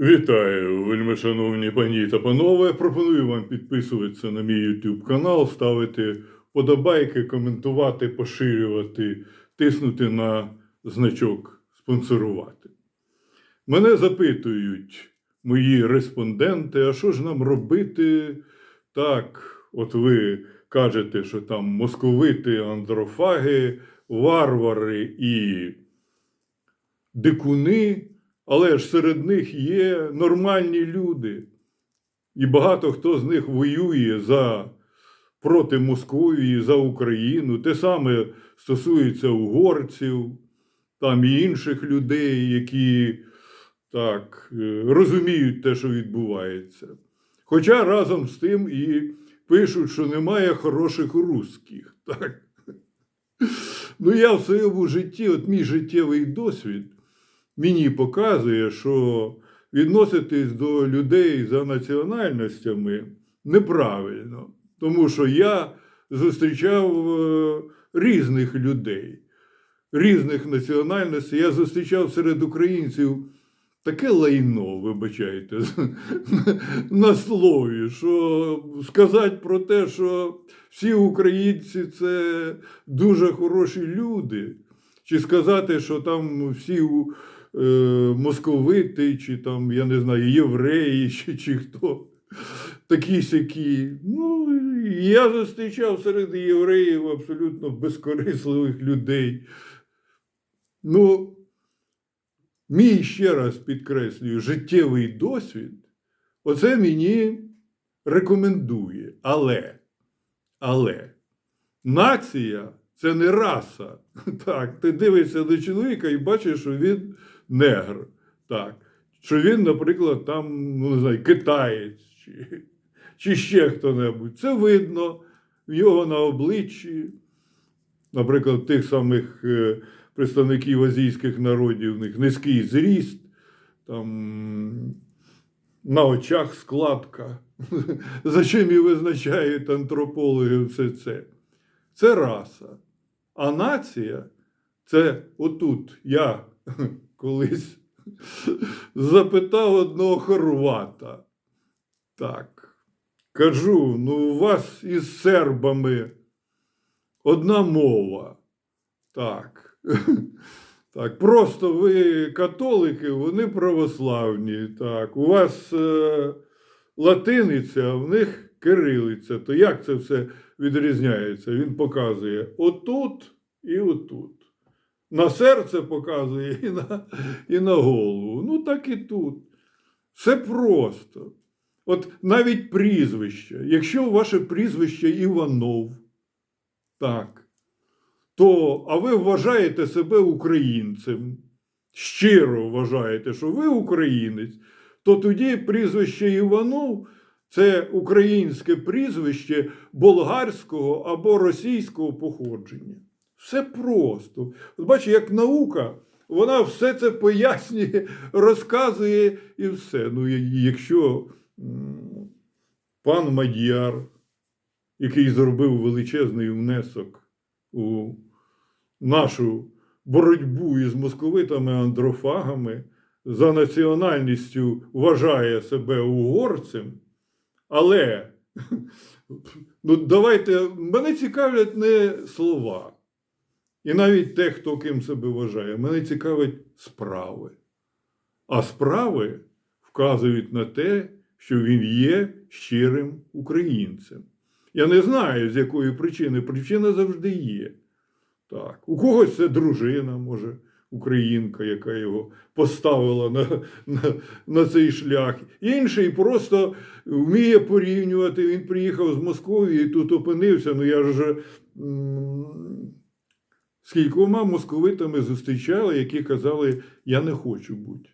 Вітаю, вельми шановні пані та панове. Пропоную вам підписуватися на мій YouTube канал, ставити подобайки, коментувати, поширювати, тиснути на значок спонсорувати. Мене запитують мої респонденти, а що ж нам робити? Так, от ви кажете, що там московити, андрофаги, варвари і дикуни, але ж серед них є нормальні люди. І багато хто з них воює за проти Московії, за Україну. Те саме стосується угорців, там і інших людей, які так е, розуміють те, що відбувається. Хоча разом з тим і пишуть, що немає хороших русських. Так? Ну, я в своєму житті, от мій життєвий досвід мені показує, що відноситись до людей за національностями неправильно. Тому що я зустрічав е, різних людей, різних національностей. Я зустрічав серед українців таке лайно, вибачайте, на слові, що сказати про те, що всі українці це дуже хороші люди, чи сказати, що там всі е, московити, чи там, я не знаю, євреї, чи, чи хто такі сякі. Ну, я зустрічав серед євреїв абсолютно безкорисливих людей. Ну, мій ще раз підкреслюю, життєвий досвід, оце мені рекомендує. Але, але нація це не раса. Так, ти дивишся на чоловіка і бачиш, що він негр. Так. Що він, наприклад, там, ну не знаю, китаєць чи, чи ще хто-небудь. Це видно в його на обличчі, наприклад, тих самих е, представників азійських народів, у них низький зріст, там на очах складка. За чим і визначають антропологи все це. Це раса. А нація це отут я колись запитав одного хорвата. Так. Кажу, ну у вас із сербами одна мова. Так. Так, просто ви католики, вони православні. Так, у вас е, латиниця, а в них кирилиця. То як це все відрізняється? Він показує отут і отут. На серце показує і на, і на голову. Ну, так і тут. Все просто. От навіть прізвище. Якщо ваше прізвище Іванов, так, то а ви вважаєте себе українцем, щиро вважаєте, що ви українець, то тоді прізвище Іванов це українське прізвище болгарського або російського походження. Все просто. От бачите, як наука, вона все це пояснює, розказує і все. Ну, якщо пан Мадяр, який зробив величезний внесок у нашу боротьбу із московитами-андрофагами, за національністю вважає себе угорцем, але ну, давайте, мене цікавлять не слова. І навіть те, хто ким себе вважає, мене цікавить справи. А справи вказують на те, що він є щирим українцем. Я не знаю, з якої причини. Причина завжди є. Так. У когось це дружина, може, українка, яка його поставила на, на, на цей шлях. Інший просто вміє порівнювати. Він приїхав з Московії тут опинився. Ну я ж з кількома московитами зустрічали, які казали: Я не хочу бути.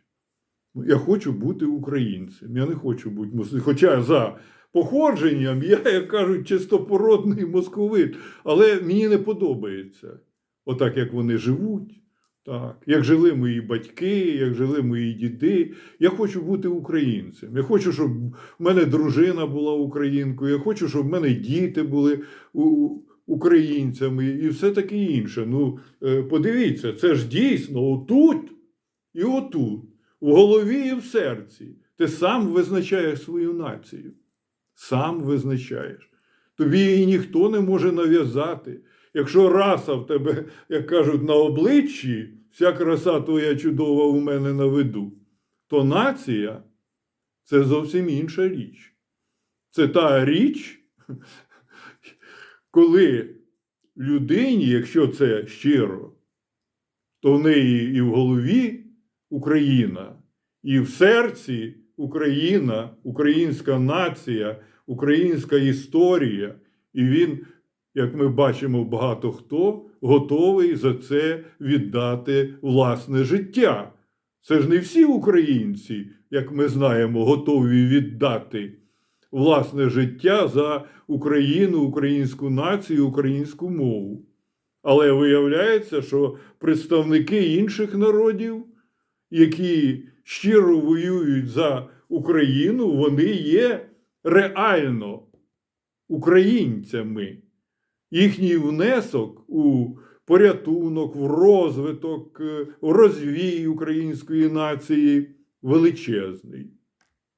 Я хочу бути українцем. Я не хочу бути московитом. Хоча за походженням я, як кажуть, чистопородний московит, але мені не подобається. Отак, як вони живуть, так, як жили мої батьки, як жили мої діди. Я хочу бути українцем. Я хочу, щоб в мене дружина була українкою. Я хочу, щоб в мене діти були українцями і все таке інше. Ну, е, подивіться, це ж дійсно отут і отут. в голові і в серці. Ти сам визначаєш свою націю. Сам визначаєш. Тобі її ніхто не може нав'язати. Якщо раса в тебе, як кажуть, на обличчі, вся краса твоя чудова у мене на виду, то нація це зовсім інша річ. Це та річ, коли людині, якщо це щиро, то в неї і в голові Україна, і в серці Україна, українська нація, українська історія. І він, як ми бачимо, багато хто готовий за це віддати власне життя. Це ж не всі українці, як ми знаємо, готові віддати власне життя за Україну, українську націю, українську мову. Але виявляється, що представники інших народів, які щиро воюють за Україну, вони є реально українцями. Їхній внесок у порятунок, в розвиток, у розвій української нації величезний.